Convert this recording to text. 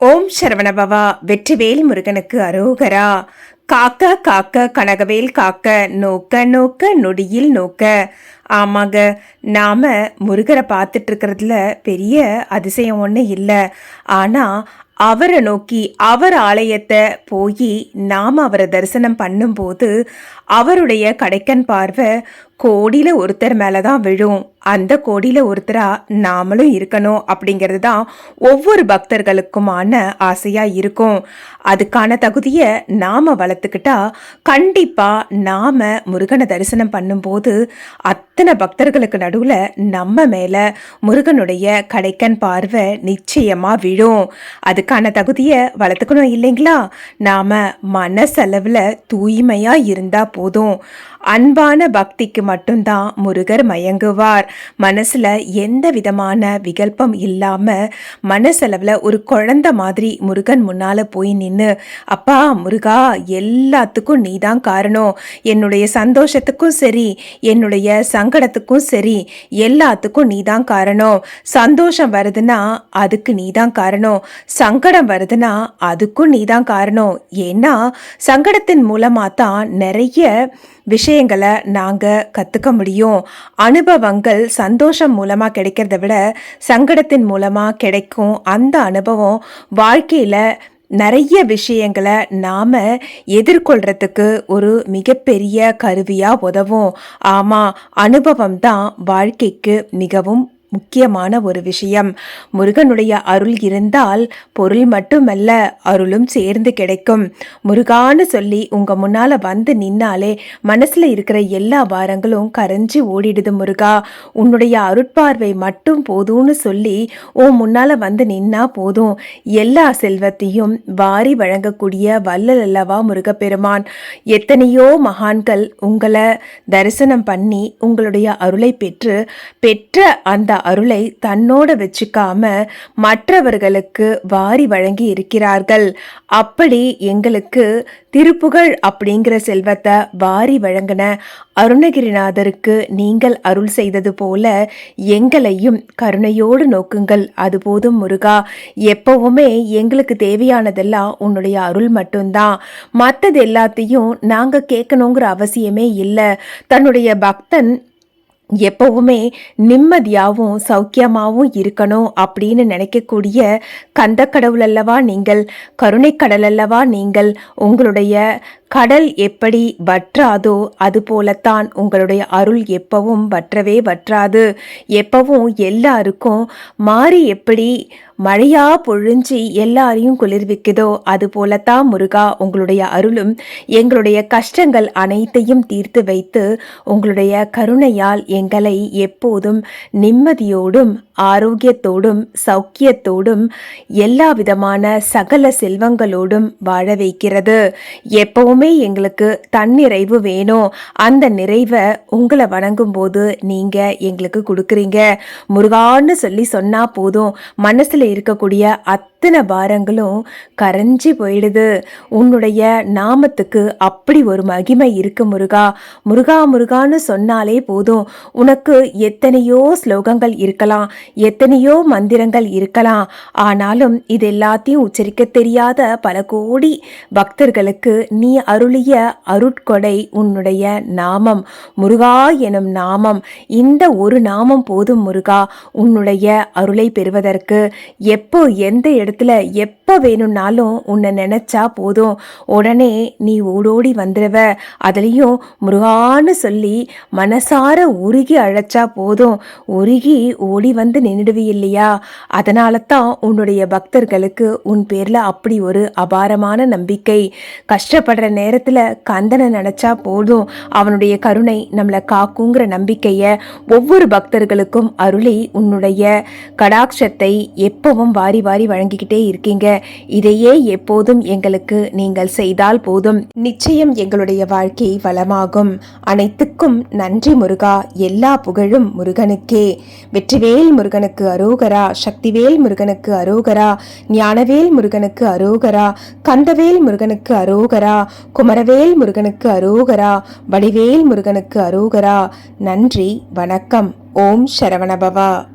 ஓம் சரவணபவா வெற்றிவேல் முருகனுக்கு அரோகரா. காக்க காக்க கனகவேல் காக்க நோக்க நோக்க நொடியில் நோக்க. ஆமாங்க நாம முருகரை பார்த்துட்டு இருக்கிறதுல பெரிய அதிசயம் ஒன்றும் இல்லை. ஆனால் அவரை நோக்கி அவர் ஆலயத்தை போய் நாம் அவரை தரிசனம் பண்ணும்போது அவருடைய கடைக்கன் பார்வை கோடியில் ஒருத்தர் மேலே தான் விழும். அந்த கோடியில் ஒருத்தராக நாமளும் இருக்கணும் அப்படிங்கிறது தான் ஒவ்வொரு பக்தர்களுக்குமான ஆசையாக இருக்கும். அதுக்கான தகுதியை நாம் வளர்த்துக்கிட்டா கண்டிப்பாக நாம் முருகனை தரிசனம் பண்ணும்போது அத்தனை பக்தர்களுக்கு நடுவில் நம்ம மேலே முருகனுடைய கடைக்கன் பார்வை நிச்சயமாக விழும். அதுக்கான தகுதியை வளர்த்துக்கணும் இல்லைங்களா? நாம் மனசளவில் தூய்மையாக இருந்தால் போதும். அன்பான பக்திக்கு மட்டும்தான் முருகர் மயங்குவார். மனசுல எந்த விதமான விகல்பம் இல்லாம மனசளவில் ஒரு குழந்த மாதிரி முருகன் முன்னால போய் நின்று அப்பா முருகா எல்லாத்துக்கும் நீ தான் காரணம். என்னுடைய சந்தோஷத்துக்கும் சரி என்னுடைய சங்கடத்துக்கும் சரி எல்லாத்துக்கும் நீ தான் காரணம். சந்தோஷம் வருதுன்னா அதுக்கு நீ தான் காரணம். சங்கடம் வருதுன்னா அதுக்கும் நீ தான் காரணம். ஏன்னா சங்கடத்தின் மூலமாக தான் நிறைய விஷயம் விஷயங்களை நாங்கள் கற்றுக்க முடியும். அனுபவங்கள் சந்தோஷம் மூலமாக கிடைக்கிறத விட சங்கடத்தின் மூலமாக கிடைக்கும். அந்த அனுபவம் வாழ்க்கையில் நிறைய விஷயங்களை நாம் எதிர்கொள்கிறதுக்கு ஒரு மிகப்பெரிய கருவியாக உதவும். ஆமாம் அனுபவம் தான் வாழ்க்கைக்கு மிகவும் முக்கியமான ஒரு விஷயம். முருகனுடைய அருள் இருந்தால் பொருள் மட்டுமல்ல அருளும் சேர்ந்து கிடைக்கும். முருகான்னு சொல்லி உங்க முன்னால வந்து நின்னாலே மனசுல இருக்கிற எல்லா பாரங்களும் கரைஞ்சி ஓடிடுது முருகா. உன்னுடைய அருட்பார்வை மட்டும் போதும்னு சொல்லி உன் முன்னால வந்து நின்னா போதும். எல்லா செல்வத்தையும் வாரி வழங்கக்கூடிய வல்லல் அல்லவா முருகப்பெருமான். எத்தனையோ மகான்கள் உங்களை தரிசனம் பண்ணி உங்களுடைய அருளை பெற்று பெற்ற அந்த அருளை தன்னோட வச்சுக்காம மற்றவர்களுக்கு வாரி வழங்கி இருக்கிறார்கள். அப்படி எங்களுக்கு திருப்புகழ் அப்படிங்கிற செல்வத்தை வாரி வழங்கின அருணகிரிநாதருக்கு நீங்கள் அருள் செய்தது போல எங்களையும் கருணையோடு நோக்குங்கள். அது போதும் முருகா. எப்பவுமே எங்களுக்கு தேவையானதெல்லாம் உன்னுடைய அருள் மட்டும்தான். மற்றது எல்லாத்தையும் நாங்கள் கேட்கணுங்கிற அவசியமே இல்லை. தன்னுடைய பக்தன் எப்பவுமே நிம்மதியாகவும் சௌக்கியமாகவும் இருக்கணும் அப்படின்னு நினைக்கக்கூடிய கந்த கடவுள் அல்லவா நீங்கள் கருணை கடல் அல்லவா நீங்கள் உங்களுடைய கடல் எப்படி வற்றாதோ அது போலத்தான் உங்களுடைய அருள் எப்பவும் வற்றவே வற்றாது. எப்பவும் எல்லாருக்கும் மாறி எப்படி மழையா பொழிஞ்சி எல்லாரையும் குளிர்விக்குதோ அது போலத்தான் முருகா உங்களுடைய அருளும் எங்களுடைய கஷ்டங்கள் அனைத்தையும் தீர்த்து வைத்து உங்களுடைய கருணையால் எங்களை எப்போதும் நிம்மதியோடும் ஆரோக்கியத்தோடும் சௌக்கியத்தோடும் எல்லா விதமான சகல செல்வங்களோடும் வாழ வைக்கிறது. எப்பவும் எங்களுக்கு தன்னிறைவு வேணும். அந்த நிறைவை உங்களை வணங்கும் போது நீங்க எங்களுக்கு கொடுக்குறீங்க. முருகான்னு சொல்லி சொன்னா போதும். மனசுல இருக்கக்கூடிய அத்தனை பாரங்களும் கரைஞ்சி போயிடுது. உன்னுடைய நாமத்துக்கு அப்படி ஒரு மகிமை இருக்கு முருகா. முருகா முருகான்னு சொன்னாலே போதும். உனக்கு எத்தனையோ ஸ்லோகங்கள் இருக்கலாம் எத்தனையோ மந்திரங்கள் இருக்கலாம். ஆனாலும் இது எல்லாத்தையும் உச்சரிக்க தெரியாத பல கோடி பக்தர்களுக்கு நீ அருளிய அருட்கொடை உன்னுடைய நாமம். முருகா எனும் நாமம். இந்த ஒரு நாமம் போதும் முருகா உன்னுடைய அருளை பெறுவதற்கு. எப்போ எந்த இடத்துல எப்போ வேணும்னாலும் உன்னை நினைச்சா போதும். உடனே நீ ஓடோடி வந்துடுவ அதுலேயும் முருகான்னு சொல்லி மனசார உருகி அழைச்சா போதும். உருகி ஓடி வந்து நின்றுடுவி இல்லையா அதனால தான் உன்னுடைய பக்தர்களுக்கு உன் பேரில் அப்படி ஒரு அபாரமான நம்பிக்கை. கஷ்டப்படுற நேரத்தில் கந்தனை நினச்சா போதும். அவனுடைய கருணை நம்மளை காக்குங்கிற நம்பிக்கையை ஒவ்வொரு பக்தர்களுக்கும் அருளி உன்னுடைய கடாட்சத்தை எப்பவும் வாரி வாரி வழங்கி வழங்கிக்கிட்டே இருக்கீங்க. இதையே எப்போதும் எங்களுக்கு நீங்கள் செய்தால் போதும். நிச்சயம் எங்களுடைய வாழ்க்கை வளமாகும். அனைத்துக்கும் நன்றி முருகா. எல்லா புகழும் முருகனுக்கே. வெற்றிவேல் முருகனுக்கு அரோகரா. சக்திவேல் முருகனுக்கு அரோகரா. ஞானவேல் முருகனுக்கு அரோகரா. கந்தவேல் முருகனுக்கு அரோகரா. குமரவேல் முருகனுக்கு அரோகரா. வடிவேல் முருகனுக்கு அரோகரா. நன்றி வணக்கம். ஓம் சரவணபவா.